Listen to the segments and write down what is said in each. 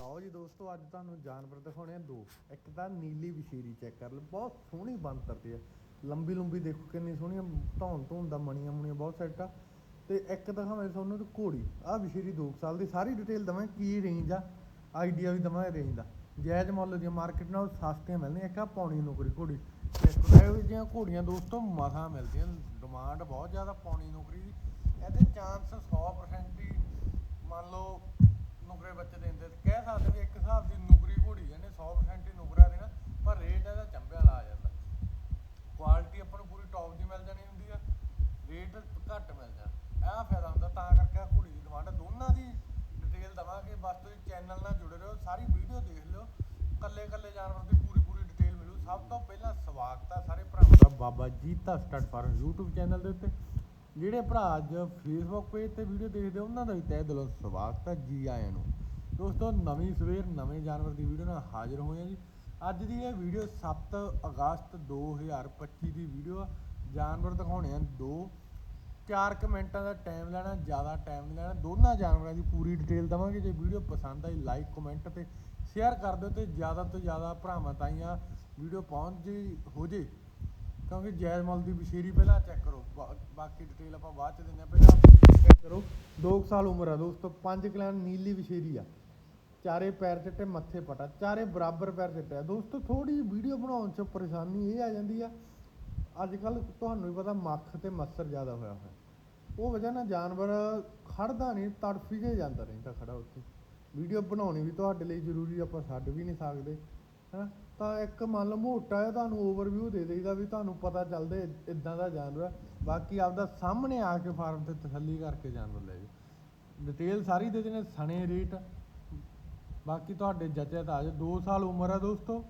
ਲਓ ਜੀ ਦੋਸਤੋ, ਅੱਜ ਤੁਹਾਨੂੰ ਜਾਨਵਰ ਦਿਖਾਉਣੇ ਆ ਦੋ। ਇੱਕ ਤਾਂ ਨੀਲੀ ਵਿਸ਼ੇਰੀ ਚੈੱਕ ਕਰ ਲਓ, ਬਹੁਤ ਸੋਹਣੀ ਬੰਤਰ ਤੇ ਆ। ਲੰਬੀ ਲੰਬੀ ਦੇਖੋ ਕਿੰਨੀ ਸੋਹਣੀਆਂ ਧੌਣ ਧੌਣ ਦਾ ਮਣੀਆਂ ਮੁਣੀਆਂ ਬਹੁਤ ਸੈੱਟ ਆ। ਤੇ ਇੱਕ ਦਿਖਾਵਾਂ ਤੁਹਾਨੂੰ ਤੇ ਘੋੜੀ। ਆ ਵਿਸ਼ੇਰੀ 2 ਸਾਲ ਦੀ, ਸਾਰੀ ਡਿਟੇਲ ਦਵਾਂ ਕੀ ਰੇਂਜ ਆ ਆਈਡੀਆ ਵੀ ਦਵਾਂ ਰੇਂਜ ਦਾ। ਜਾਇਜ਼ ਮੁੱਲ ਦੀਆਂ ਮਾਰਕੀਟ ਨਾਲ ਸਸਤੀਆਂ ਮਿਲਦੀਆਂ, ਇੱਕ ਆ ਪੌਣੀ ਨੌਕਰੀ ਘੋੜੀ। ਤੇ ਇੱਕ ਇਹੋ ਜਿਹੀਆਂ ਘੋੜੀਆਂ ਦੋਸਤੋ, ਮਸਾਂ ਮਿਲਦੀਆਂ ਡਿਮਾਂਡ ਬਹੁਤ ਜ਼ਿਆਦਾ ਪੌਣੀ ਨੌਕਰੀ ਦੀ। ਇਹਦੇ ਚਾਂਸ 100% ਹੀ, ਮੰਨ ਲਓ ਨੁਕਰੇ ਬੱਚੇ ਦਿੰਦੇ ਕਹਿ ਸਕਦੇ ਵੀ ਇੱਕ ਹਿਸਾਬ ਦੀ ਨੁਕਰੀ ਘੋੜੀ ਇਹਨੇ 100% ਹੀ ਨੁਕਰਾ ਦੇਣਾ, ਪਰ ਰੇਟ ਇਹਦਾ ਚੰਬਿਆ ਲਾ ਜਾਂਦਾ। ਕੁਆਲਿਟੀ ਆਪਾਂ ਨੂੰ ਪੂਰੀ ਟੌਪ ਦੀ ਮਿਲ ਜਾਣੀ ਹੁੰਦੀ ਆ ਰੇਟ ਘੱਟ ਮਿਲ ਜਾਣਾ। ਇਹ ਫਾਇਦਾ ਹੁੰਦਾ, ਤਾਂ ਕਰਕੇ ਘੋੜੀ ਦੀ ਡਿਮਾਂਡ ਦੋਨਾਂ ਦੀ ਡਿਟੇਲ ਦਵਾਂਗੇ, ਬਸ ਤੁਸੀਂ ਚੈਨਲ ਨਾਲ ਜੁੜੇ ਰਹੋ, ਸਾਰੀ ਵੀਡੀਓ ਦੇਖ ਲਿਓ ਕੱਲੇ ਕੱਲੇ ਜਾਨਵਰ ਦੀ ਪੂਰੀ ਪੂਰੀ ਡਿਟੇਲ ਮਿਲੂ। ਸਭ ਤੋਂ ਪਹਿਲਾਂ ਸਵਾਗਤ ਆ ਸਾਰੇ ਭਰਾਵਾਂ ਦਾ, Baba Jeeta stud farm YouTube channel ਦੇ ਉੱਤੇ। ਜਿਹੜੇ ਭਰਾ ਅੱਜ ਫੇਸਬੁੱਕ ਪੇਜ ਤੇ ਵੀਡੀਓ ਦੇਖਦੇ ਉਹਨਾਂ ਦਾ ਵੀ ਤਹਿ ਦਿਲੋਂ ਸਵਾਗਤ ਹੈ ਜੀ ਆਇਆਂ ਨੂੰ। ਦੋਸਤੋ, ਨਵੀਂ ਸਵੇਰ, ਨਵੇਂ ਜਾਨਵਰ ਦੀ ਵੀਡੀਓ ਨਾਲ ਹਾਜ਼ਰ ਹੋਏ ਆ ਜੀ। ਅੱਜ ਦੀ ਇਹ ਵੀਡੀਓ 7 ਅਗਸਤ 2025 ਦੀ ਵੀਡੀਓ ਆ। ਜਾਨਵਰ ਦਿਖਾਉਣੇ ਆ ਦੋ। ਚਾਰ ਕੁ ਮਿੰਟਾਂ ਦਾ ਟਾਈਮ ਲੈਣਾ, ਜ਼ਿਆਦਾ ਟਾਈਮ ਨਹੀਂ ਲੈਣਾ। ਦੋਨਾਂ ਜਾਨਵਰਾਂ ਦੀ ਪੂਰੀ ਡਿਟੇਲ ਦਵਾਂਗੇ। ਜੇ ਵੀਡੀਓ ਪਸੰਦ ਆਈ ਲਾਈਕ ਕਮੈਂਟ ਤੇ ਸ਼ੇਅਰ ਕਰ ਦਿਓ ਤੇ ਜ਼ਿਆਦਾ ਤੋਂ ਜ਼ਿਆਦਾ ਭਰਾਵਾਂ ਤਾਈਆਂ ਵੀਡੀਓ ਪਹੁੰਚ ਜੀ ਹੋ ਜੇ। ਕਿਉਂਕਿ ਜੈਜ਼ ਮੁੱਲ ਦੀ ਬਸ਼ੀਰੀ ਪਹਿਲਾਂ ਚੈੱਕ ਕਰੋ। ਬਾ- ਬਾਕੀ ਡਿਟੇਲ ਆਪਾਂ ਬਾਅਦ ਚ ਦਿੰਦੇ ਆ ਪਹਿਲਾਂ ਚੈੱਕ ਕਰੋ। 2 ਸਾਲ ਉਮਰ ਆ ਦੋਸਤੋ 5 ਕਿਲੋ ਨੀਲੀ ਬਸ਼ੀਰੀ ਆ। ਚਾਰੇ ਪੈਰ ਚਿੱਟੇ ਮੱਥੇ ਪਟਾ। ਚਾਰੇ ਬਰਾਬਰ ਪੈਰ ਚਿੱਟੇ ਆ। ਦੋਸਤੋ ਥੋੜੀ ਵੀਡੀਓ ਬਣਾਉਣ ਚ ਪਰੇਸ਼ਾਨੀ ਇਹ ਆ ਜਾਂਦੀ ਆ। ਅੱਜ ਕੱਲ ਤੁਹਾਨੂੰ ਵੀ ਪਤਾ ਮੱਖ ਤੇ ਮੱਛਰ ਜ਼ਿਆਦਾ ਹੋਇਆ ਹੋਇਆ। ਉਹ ਵਜ੍ਹਾ ਨਾਲ ਜਾਨਵਰ ਖੜਦਾ ਨਹੀਂ, ਤੜਫੀ ਕੇ ਜਾਂਦਾ ਰਹਿੰਦਾ ਖੜਾ ਉੱਥੇ। ਵੀਡੀਓ ਬਣਾਉਣੀ ਵੀ ਤੁਹਾਡੇ ਲਈ ਜ਼ਰੂਰੀ ਆਪਾਂ ਛੱਡ ਵੀ ਨਹੀਂ ਸਕਦੇ। ਹਾਂ? ਤਾਂ ਇੱਕ ਮੰਨ ਲਓ ਮੋਟਾ ਜਿਹਾ ਤੁਹਾਨੂੰ ਓਵਰਵਿਊ ਦੇ ਦੇਈਦਾ ਵੀ ਤੁਹਾਨੂੰ ਪਤਾ ਚੱਲਦੇ ਇਦਾਂ ਦਾ ਜਾਨਵਰ ਆ। ਬਾਕੀ ਆਪਦਾ ਸਾਹਮਣੇ ਆ ਕੇ ਫਾਰਮ ਤੇ ਤਸੱਲੀ ਕਰਕੇ ਜਾਨਵਰ ਲੈ ਜਾਓ। ਡਿਟੇਲ ਸਾਰੀ ਦੇ ਦੇਣੇ, ਸਣੇ ਰੇਟ ਬਾਕੀ ਤੁਹਾਡੇ ਜੱਜੇ ਤਾਂ ਆ ਜਾ 2 ਸਾਲ ਉਮਰ ਆ ਦੋਸਤੋ।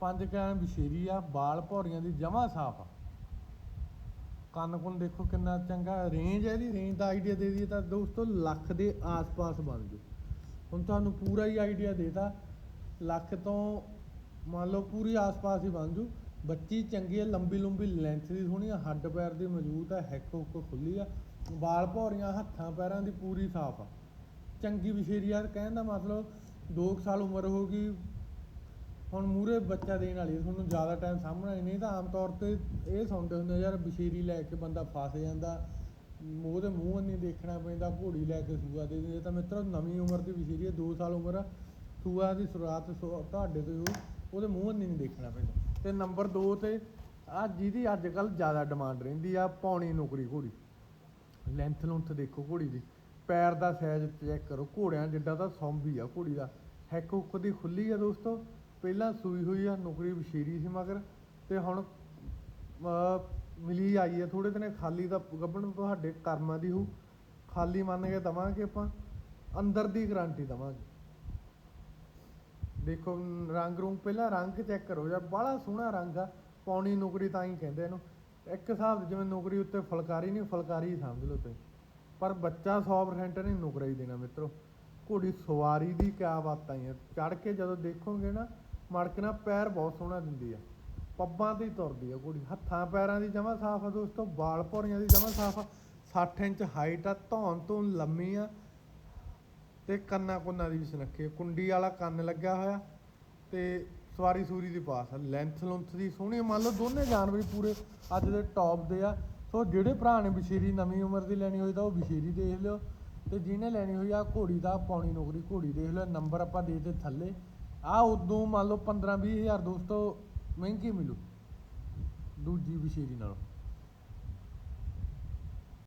ਪੰਜ ਕੈਨ ਬਸ਼ੇਰੀ ਆ, ਬਾਲ ਭੌਰੀਆਂ ਦੀ ਜਮਾ ਸਾਫ਼ ਆ। ਕੰਨ ਕੁੰਨ ਦੇਖੋ ਕਿੰਨਾ ਚੰਗਾ ਰੇਂਜ ਹੈ ਇਹਦੀ ਰੇਂਜ ਦਾ ਆਈਡੀਆ ਦੇ ਦਈਏ ਤਾਂ ਦੋਸਤੋ ਲੱਖ ਦੇ ਆਸ-ਪਾਸ ਬਣ ਜੂ ਹੁਣ ਤੁਹਾਨੂੰ ਪੂਰਾ ਹੀ ਆਈਡੀਆ ਦੇਤਾ। ਲੱਖ ਤੋਂ ਮੰਨ ਲਓ ਪੂਰੀ ਆਸ-ਪਾਸ ਹੀ ਬਣ ਜੂ। ਬੱਚੀ ਚੰਗੀ ਹੈ, ਲੰਬੀ ਲੰਬੀ ਲੈਂਥ ਦੀ ਸੋਹਣੀ ਆ, ਹੱਡ ਪੈਰ ਦੀ ਮਜ਼ਬੂਤ ਆ ਹੈਕ ਹੁੱਕ ਖੁੱਲੀ ਆ, ਵਾਲ ਭੌਰੀਆਂ, ਹੱਥਾਂ ਪੈਰਾਂ ਦੀ ਪੂਰੀ ਸਾਫ਼ ਆ। ਚੰਗੀ ਵਿਸ਼ੇਰੀ ਆ, ਕਹਿਣ ਦਾ ਮਤਲਬ 2 ਸਾਲ ਉਮਰ ਹੋ ਗਈ, ਹੁਣ ਮੂਰੇ ਬੱਚਾ ਦੇਣ ਵਾਲੀ ਤੁਹਾਨੂੰ ਜ਼ਿਆਦਾ ਟਾਈਮ ਸਾਹਮਣਾ ਹੀ ਨਹੀਂ ਤਾਂ ਆਮ ਤੌਰ ਤੇ ਇਹ ਸੁਣਦੇ ਹੁੰਦੇ ਯਾਰ ਬਸ਼ੀਰੀ ਲੈ ਕੇ ਬੰਦਾ ਫਸ ਜਾਂਦਾ, ਮੂੰਹ ਦੇ ਮੂੰਹ ਨਹੀਂ ਦੇਖਣਾ ਪੈਂਦਾ, ਘੋੜੀ ਲੈ ਕੇ ਸੂਆ ਦੇ ਦਿੰਦੇ ਤਾਂ ਮਿੱਤਰੋ, ਨਵੀਂ ਉਮਰ ਦੀ ਬਸ਼ੀਰੀ ਹੈ 2 ਸਾਲ ਉਮਰ ਆ। ਸੂਆ ਦੀ ਸ਼ੁਰੂਆਤ ਸੋ- ਤੁਹਾਡੇ ਤੋਂ ਹੀ ਹੋਊ। ਉਹਦੇ ਮੂੰਹ ਨਹੀਂ ਦੇਖਣਾ ਪੈਂਦਾ। ਤੇ ਨੰਬਰ 2 ਤੇ ਆ ਜਿਹਦੀ ਅੱਜ ਕੱਲ ਜ਼ਿਆਦਾ ਡਿਮਾਂਡ ਰਹਿੰਦੀ ਆ ਪੌਣੀ ਨੌਕਰੀ ਘੋੜੀ। ਲੈਂਥ ਲੁੰਥ ਦੇਖੋ ਘੋੜੀ ਦੀ। ਪੈਰ ਦਾ ਸਾਈਜ਼ ਚੈੱਕ ਕਰੋ। ਘੋੜਿਆਂ ਜਿੱਡਾ ਤਾਂ ਸੌਂਬੀ ਆ ਘੋੜੀ ਦਾ। ਹੈਕ ਹੁੱਕ ਦੀ ਖੁੱਲੀ ਆ ਦੋਸਤੋ। ਪਹਿਲਾਂ ਸੂਈ ਹੋਈ ਆ ਨੌਕਰੀ ਬਸ਼ੀਰੀ ਸੀ ਮਗਰ। ਤੇ ਹੁਣ ਅਹ, ਮਿਲੀ ਆਈ ਆ ਥੋੜੇ ਦਿਨੇ। ਖਾਲੀ ਦਾ ਗੱਭਣ ਤੁਹਾਡੇ ਕਰਮਾਂ ਦੀ ਹੋ ਖਾਲੀ ਮੰਨ ਕੇ ਦਵਾਂਗੇ ਆਪਾਂ। ਅੰਦਰ ਦੀ ਗਾਰੰਟੀ ਦਵਾਂਗੇ। ਦੇਖੋ, ਰੰਗ ਰੂੰਗ ਪਹਿਲਾਂ ਰੰਗ ਚੈੱਕ ਕਰੋ ਯਾਰ ਬੜਾ ਸੋਹਣਾ ਰੰਗ ਆ, ਪੌਣੀ ਨੌਕਰੀ ਤਾਂ ਹੀ ਕਹਿੰਦੇ ਇਹਨੂੰ। ਇੱਕ ਹਿਸਾਬ ਜਿਵੇਂ ਨੌਕਰੀ ਉੱਤੇ ਫੁਲਕਾਰੀ ਨਹੀਂ, ਫੁਲਕਾਰੀ ਸਮਝ ਲਓ ਤੁਸੀਂ। ਪਰ ਬੱਚਾ 100% ਨਹੀਂ ਨੌਕਰੀ ਹੀ ਦੇਣਾ ਮਿੱਤਰੋ। ਘੋੜੀ ਸਵਾਰੀ ਦੀ ਕਿਆ ਬਾਤਾਂ ਹੀ ਆ। ਚੜ ਕੇ ਜਦੋਂ ਦੇਖੋਗੇ ਨਾ ਮੜਕਣਾ ਪੈਰ ਬਹੁਤ ਸੋਹਣਾ ਦਿੰਦੀ ਆ। ਪੱਬਾਂ ਤੇ ਹੀ ਤੁਰਦੀ ਆ ਘੋੜੀ। ਹੱਥਾਂ ਪੈਰਾਂ ਦੀ ਜਮਾ ਸਾਫ਼ ਆ ਦੋਸਤੋ ਬਾਲ ਭੌਰੀਆਂ ਦੀ ਜਮਾ ਸਾਫ਼ ਆ। 60 ਇੰਚ ਹਾਈਟ ਆ, ਧੌਣ ਤੋਂ ਲੰਮੀ ਆ। ਤੇ ਕੰਨਾਂ ਕੁੰਨਾਂ ਦੀ ਵੀ ਸੁਨੱਖੇ ਕੁੰਡੀ ਵਾਲਾ ਕੰਨ ਲੱਗਿਆ ਹੋਇਆ ਤੇ ਸਵਾਰੀ ਸੂਰੀ ਦੀ ਪਾਸ ਆ। ਲੈਂਥ ਲੁੰਥ ਦੀ ਸੋਹਣੀ ਆ। ਮੰਨ ਲਓ ਦੋਨੇ ਜਾਨਵਰ ਹੀ ਪੂਰੇ ਅੱਜ ਦੇ ਟੌਪ ਦੇ ਆ। ਸੋ ਜਿਹੜੇ ਭਰਾ ਨੇ ਬਸ਼ੀਰੀ ਨਵੀਂ ਉਮਰ ਦੀ ਲੈਣੀ ਹੋਈ ਤਾਂ ਉਹ ਬਸ਼ੀਰੀ ਦੇਖ ਲਿਓ। ਤੇ ਜਿਹਨੇ ਲੈਣੀ ਹੋਈ ਆ ਘੋੜੀ ਦਾ ਪੌਣੀ ਨੌਕਰੀ ਘੋੜੀ ਦੇਖ ਲਿਓ। ਨੰਬਰ ਆਪਾਂ ਦੇ ਦੇ ਥੱਲੇ। ਆ ਉਦੋਂ ਮੰਨ ਲਓ 15 20 ਹਜ਼ਾਰ ਦੋਸਤੋ ਮਹਿੰਗੀ ਮਿਲੂ। ਦੂਜੀ ਬਸ਼ੀਰੀ ਨਾਲੋਂ।